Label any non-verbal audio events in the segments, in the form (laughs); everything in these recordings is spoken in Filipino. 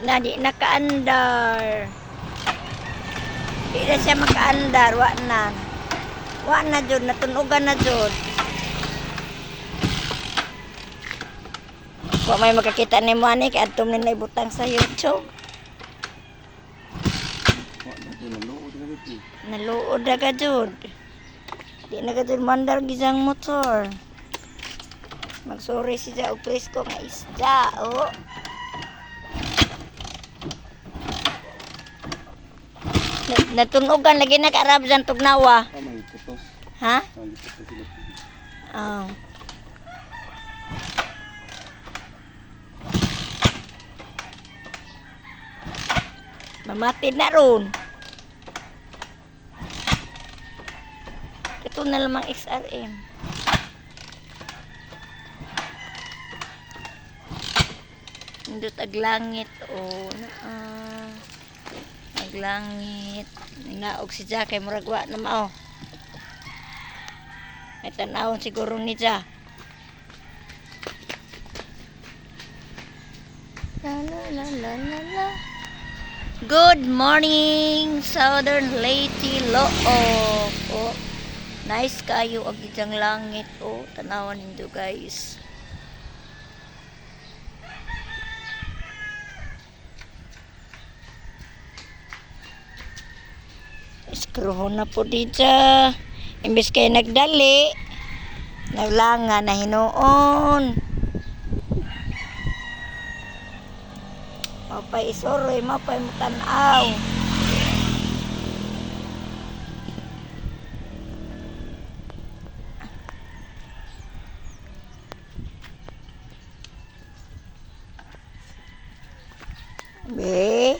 na di nakaandar. Di na siya makaandar, wa na. Wa na jud, natunugan na jud. Wa may makakita ni mo ani kay adtom ni ibutang sa YouTube. Naluod na ka jud. Di na ka jud mandar gisang motor. Magsuri siya og presko nga isda, oh. Natunugan lagi na karab dyan tugnawa. Ah. Ha? Oh. Mamatid na ron. Ito na lamang XRM. Indot aglangit o na aglangit naog si Ja kay murag wa na mao. May tanawon siguro ni Ja. La la la la la la. Good morning, Southern Leyte Loob. Oh, nice kayo itang langit. Oh, tanawan nindo guys. Iskruho na po dito. Imbis kayo nagdali, naglanga na hinuon. Mapay isoroy, mapay mutanaw. Be,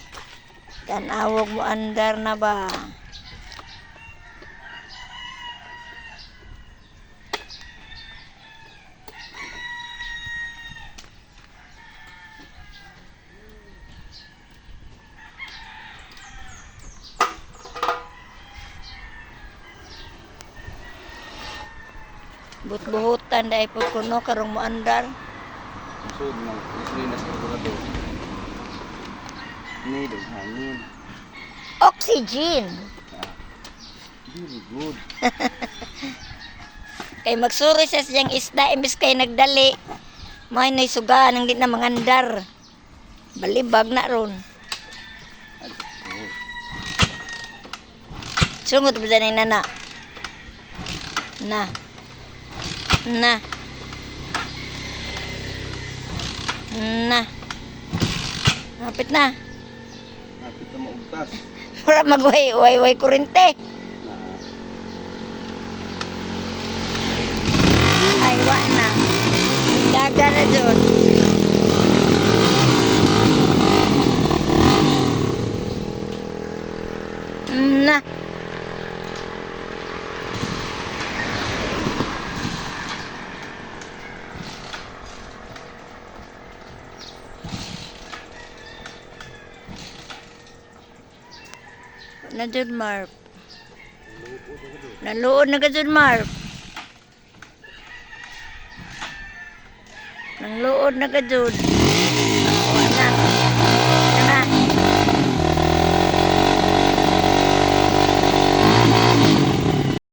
tanawag mo andar na ba? But-buhutan dahil po kuno karong mo andar. Sud na isli na sa kurado. Need of hangin. Oxygen! Very good. (laughs) Kay magsuri sa siyang isda, imbis kay nagdali. May na suga nang di na mangandar. Balibag na ron. Sungot ba na na? Na. Na. Na. Kapit na. Kapit na maugtas. Para (laughs) magway-way-way kurente. Ay, wa na. Daga na dyan. Na. Na dyan, Marp. Naluod na dyan, Marp. Nangluod na ka dyan.